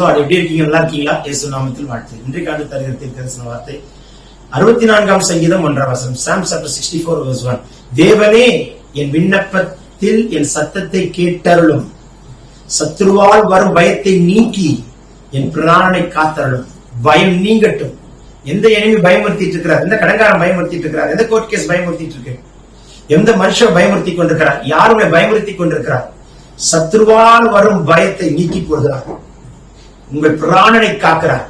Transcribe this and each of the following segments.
Lord எப்படி இருக்கீங்க? நல்லா இருக்கீங்களா? இயேசு நாமத்தில் வாழ்த்து. இன்றைக்கு ஆண்டு தருகிறத்தில் தரிசன வார்த்தை அறுபத்தி நான்காம் சங்கீதம் ஒன்றாம் வசனம் psalm chapter sixty four verse one தேவனே என் விண்ணப்பத்தில் என் சத்தத்தை கேட்டருளும். சத்ருவால் வரும் பயத்தை நீக்கி என் பிராணனை காத்தருளும். பயம் நீங்கட்டும். எந்த எனிமி பயமுறுத்திட்டு இருக்கிறார் எந்த கடங்காரன் பயமுறுத்திட்டு இருக்கிறார் எந்த கோர்ட் கேஸ் பயமுறுத்திட்டு இருக்கு எந்த மனுஷன் பயமுறுத்தி கொண்டிருக்கிறார் யாருமே பயமுறுத்தி கொண்டிருக்கிறார் சத்ருவால் வரும் பயத்தை நீக்கி போடுகிறார். உங்கள் பிராணனை காக்கிறார்.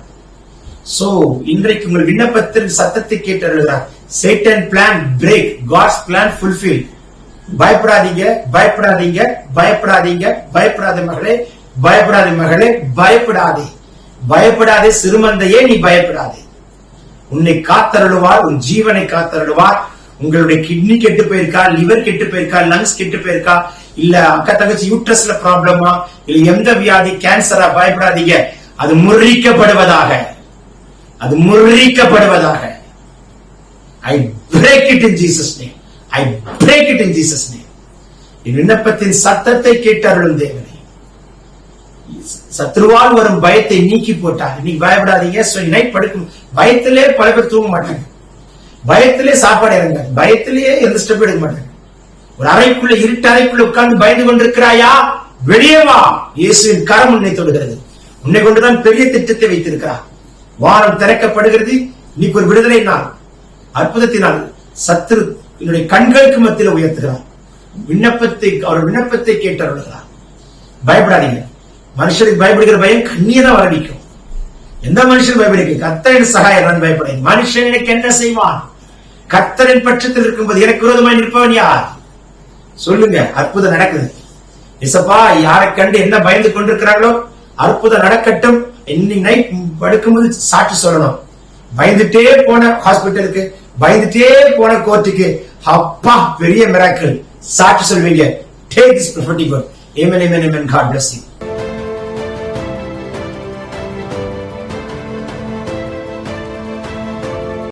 சோ இன்றைக்கு உங்கள் விண்ணப்பத்தின் சத்தத்தை கேட்டருகிறார் Satan plan break God's plan fulfil பயப்படாதீங்க பயப்படாதீங்க பயப்படாதீங்க பயப்படாத மகளே பயப்படாத மகளே பயப்படாதே. பயப்படாதே சிறுமந்தையே நீ பயப்படாதே. உன்னை காத்தருளுவார் உன் ஜீவனை காத்தருளுவார். உங்களுடைய கிட்னி கெட்டு போயிருக்கா லிவர் கெட்டு போயிருக்கா லங்ஸ் கெட்டு போயிருக்கா இல்ல அக்கா தங்கச்சி யூட்ரஸ்ல ப்ராப்ளமா இல்ல எந்த வியாதி கேன்சரா பயப்படாதீங்க. அது முறிக்கப்படுவதாக. அது முறிக்கப்படுவதாக. I break it in Jesus name I break it in Jesus name என் விண்ணப்பத்தின் சத்தத்தை கேட்டு அருளும் தேவனே. சத்ருவால் வரும் பயத்தை நீக்கி போட்டார். நீ பயப்படாதீங்க. நைட் படுக்கும் பயத்திலே பல பேர் தூங்க மாட்டாங்க. பயத்திலே சாப்பாடு இறங்க பயத்திலேயே எந்த ஸ்டெப் எடுக்க மாட்டாங்க. ஒரு அறைக்குள்ள இருட்டு அறைக்குள்ள உட்கார்ந்து பயந்து கொண்டிருக்கிறாயா? வெளியே வா. இயேசுவின் கரம் உன்னை தொடுகிறது. உன்னை கொண்டுதான் பெரிய திட்டத்தை வைத்திருக்கிறார். வானம் திறக்கப்படுகிறது. இன்னைக்கு ஒரு விடுதலை நாள் அற்புதத்தினால் சத்துரு என்னுடைய கண்களுக்கு மத்தியில் உயர்த்துகிறார். விண்ணப்பத்தை அவர் விண்ணப்பத்தை கேட்டு பயப்படாதீங்க. மனுஷனுக்கு பயப்படுகிற பயம் கண்ணீரை வரடிக்கும் எந்த மனுஷன் பயப்படுகிறது கத்தரின் சகாயம் நான் பயப்படேன் மனுஷன் எனக்கு என்ன செய்வான்? கத்தரின் பட்சத்தில் இருக்கும்போது எனக்கு விரோதமாய் நிற்பவன் யார்? சொல்லுங்க அற்புதம் நடக்குது. இசப்பா யாரை கண்டு என்ன பயந்து கொண்டிருக்கிறாங்களோ அற்புதம் நடக்கட்டும். இன்னைக்கு நைட் படுக்கும்போது சாட்சி சொல்லணும். பயந்துட்டே போன ஹாஸ்பிட்டலுக்கு பயந்துட்டே போன கோர்ட்டுக்கு அப்பா பெரிய மிராக்கள் சாட்சி சொல்வீங்க. Take this prophetic amen amen amen God bless you